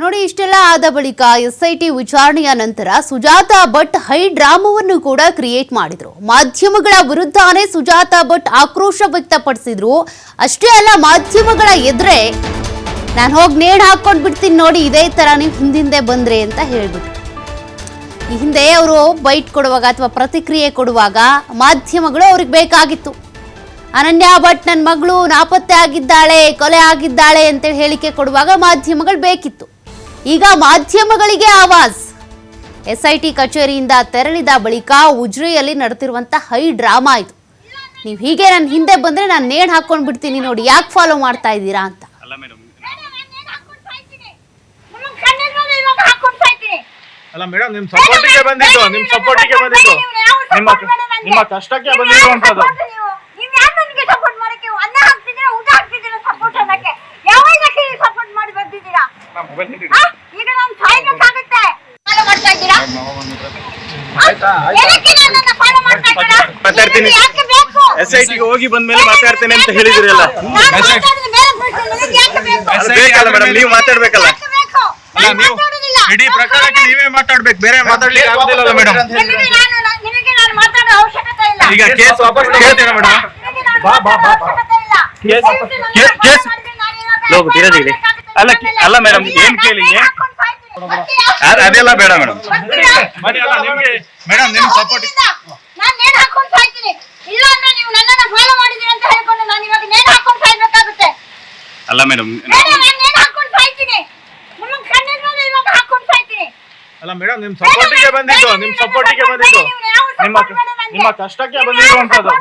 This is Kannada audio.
ನೋಡಿ, ಇಷ್ಟೆಲ್ಲ ಆದ ಬಳಿಕ ಎಸ್ಐಟಿ ವಿಚಾರಣೆಯ ನಂತರ ಸುಜಾತಾ ಭಟ್ ಹೈ ಡ್ರಾಮವನ್ನು ಕೂಡ ಕ್ರಿಯೇಟ್ ಮಾಡಿದ್ರು. ಮಾಧ್ಯಮಗಳ ವಿರುದ್ಧನೇ ಸುಜಾತಾ ಭಟ್ ಆಕ್ರೋಶ ವ್ಯಕ್ತಪಡಿಸಿದ್ರು. ಅಷ್ಟೇ ಅಲ್ಲ, ಮಾಧ್ಯಮಗಳ ಎದುರೇ ನಾನು ಹೋಗಿ ನೇಣು ಹಾಕೊಂಡು ಬಿಡ್ತೀನಿ ನೋಡಿ, ಇದೇ ತರ ನೀವು ಹಿಂದಿಂದೆ ಬಂದ್ರೆ ಅಂತ ಹೇಳ್ಬಿಟ್ರು. ಈ ಹಿಂದೆ ಅವರು ಬೈಟ್ ಕೊಡುವಾಗ ಅಥವಾ ಪ್ರತಿಕ್ರಿಯೆ ಕೊಡುವಾಗ ಮಾಧ್ಯಮಗಳು ಅವ್ರಿಗೆ ಬೇಕಾಗಿತ್ತು. ಅನನ್ಯ ಭಟ್ ನನ್ನ ಮಗಳು ನಾಪತ್ತೆ ಆಗಿದ್ದಾಳೆ, ಕೊಲೆ ಆಗಿದ್ದಾಳೆ ಅಂತೇಳಿ ಹೇಳಿಕೆ ಕೊಡುವಾಗ ಮಾಧ್ಯಮಗಳು ಬೇಕಿತ್ತು. ಈಗ ಮಾಧ್ಯಮಗಳಿಗೆ ಆವಾಜ್. ಎಸ್ಐಟಿ ಐ ಟಿ ಕಚೇರಿಯಿಂದ ತೆರಳಿದ ಬಳಿಕ ಉಜ್ರೆಯಲ್ಲಿ ನಡೆದಿರುವಂಥ ಹೈ ಡ್ರಾಮಾ ಇದು. ನೀವು ಹೀಗೆ ನನ್ನ ಹಿಂದೆ ಬಂದರೆ ನಾನು ನೇಣು ಹಾಕೊಂಡು ಬಿಡ್ತೀನಿ ನೋಡಿ ಯಾಕೆ ಫಾಲೋ ಮಾಡ್ತಾ ಇದ್ದೀರಾ ಅಂತ. ಅಲ್ಲ ಮೇಡಮ್ ನಿಮ್ ಸಪೋರ್ಟಿಗೆ ಬಂದಿದ್ದು ನಿಮ್ ಸಪೋರ್ಟಿಗೆ ಬಂದಿದ್ದು. ನಿಮ್ಮ ನಿಮ್ಮ ಕಷ್ಟಕ್ಕೆ ಮಾತಾಡ್ತೀನಿ. ಎಸ್ ಐ ಟಿಗೆ ಹೋಗಿ ಬಂದ್ಮೇಲೆ ಮಾತಾಡ್ತೇನೆ ಅಂತ ಹೇಳಿದ್ರಲ್ಲ. ಬೇಕಲ್ಲ ಮೇಡಮ್ ನೀವು ಮಾತಾಡ್ಬೇಕಲ್ಲ. ನೀವು ಇಡೀ ಪ್ರಕರಣಕ್ಕೆ ನೀವೇ ಮಾತಾಡ್ಬೇಕು. ಬೇರೆ ಮಾತಾಡ್ಲಿಕ್ಕೆ ಆಗೋದಿಲ್ಲ ಮೇಡಮ್ ಈಗ ಕೇಸ್ ವಾಪಸ್ ಕೇಳ್ತೀರಾ ಮೇಡಮ್ ಕೇಸ್ ಕೇಸ್- ತಿರದಿರಿ. ಅಲ್ಲ ಅಲ್ಲ ಮೇಡಮ್ ಏನ್ ಕೇಳಿ ಅದೆಲ್ಲ ಬೇಡ ಮೇಡಮ್ ಬನ್ನಿ ಅಲ್ಲ ನಿಮ್ಗೆ ಮೇಡಮ್ ನಿಮ್ ಸಪೋರ್ಟ್ ನಾನು ನೇಣು ಹಾಕೊಂಡು ಸಾಯ್ತೀನಿ ಇಲ್ಲ ಅಂದ್ರೆ ನೀವು ನನ್ನನ್ನ ಫಾಲೋ ಮಾಡಿದೀರಿ ಅಂತ ಹೇಳ್ಕೊಂಡು ನಾನು ಇವಾಗ ನೇಣು ಹಾಕೊಂಡು ಸಾಯ್ಬೇಕಾಗುತ್ತೆ ಅಲ್ಲ ಮೇಡಮ್ ಅಲ್ಲ ಮೇಡಮ್ ನಿಮ್ ಸಪೋರ್ಟಿಗೆ ಬಂದಿದ್ದು ನಿಮ್ ಸಪೋರ್ಟಿಗೆ ಬಂದಿದ್ದು. ನಿಮ್ಮ ನಿಮ್ಮ ಕಷ್ಟಕ್ಕೆ ಬಂದಿರುವಂತದ್ದು